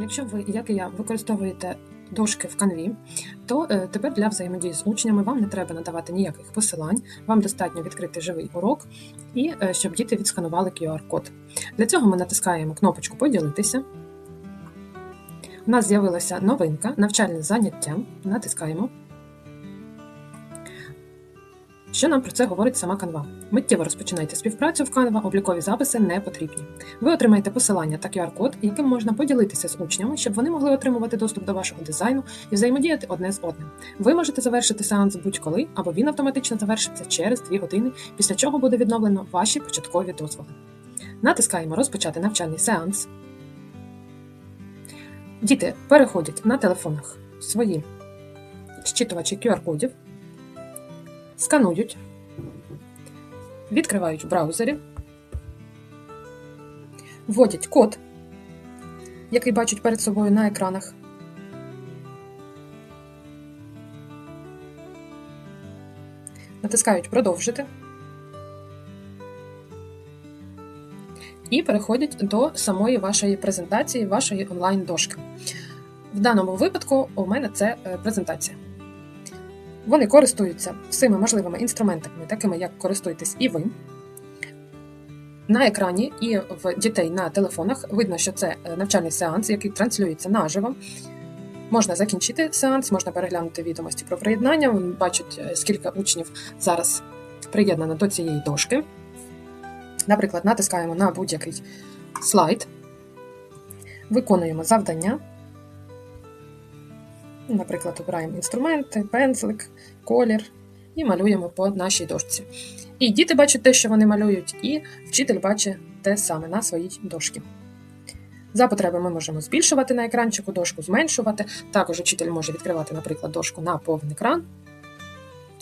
Якщо ви, як і я, використовуєте дошки в канві, то е, тепер для взаємодії з учнями вам не треба надавати ніяких посилань, вам достатньо відкрити живий урок і е, щоб діти відсканували QR-код. Для цього ми натискаємо кнопочку Поділитися. У нас з'явилася новинка навчальне заняття. Натискаємо. Що нам про це говорить сама Canva? Миттєво розпочинайте співпрацю в Canva, облікові записи не потрібні. Ви отримаєте посилання та QR-код, яким можна поділитися з учнями, щоб вони могли отримувати доступ до вашого дизайну і взаємодіяти одне з одним. Ви можете завершити сеанс будь-коли, або він автоматично завершиться через 2 години, після чого буде відновлено ваші початкові дозволи. Натискаємо Розпочати навчальний сеанс. Діти переходять на телефонах свої щитувачі QR-кодів, сканують, відкривають в браузері, вводять код, який бачать перед собою на екранах. Натискають Продовжити і переходять до самої вашої презентації, вашої онлайн-дошки. В даному випадку у мене це е, презентація. Вони користуються всіми можливими інструментами, такими як користуєтесь і ви. На екрані і в дітей на телефонах видно, що це е, навчальний сеанс, який транслюється наживо. Можна закінчити сеанс, можна переглянути відомості про приєднання. Вони бачать, е, скільки учнів зараз приєднано до цієї дошки. Наприклад, натискаємо на будь-який слайд, виконуємо завдання. Наприклад, обираємо інструменти, пензлик, колір і малюємо по нашій дошці. І діти бачать те, що вони малюють, і вчитель бачить те саме на своїй дошці. За потреби ми можемо збільшувати на екранчику дошку, зменшувати. Також учитель може відкривати, наприклад, дошку на повний екран,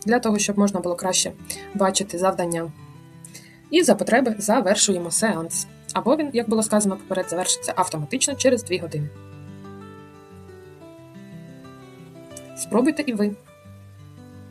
для того, щоб можна було краще бачити завдання. І за потреби завершуємо сеанс. Або він, як було сказано поперед, завершиться автоматично через 2 години. Спробуйте і ви.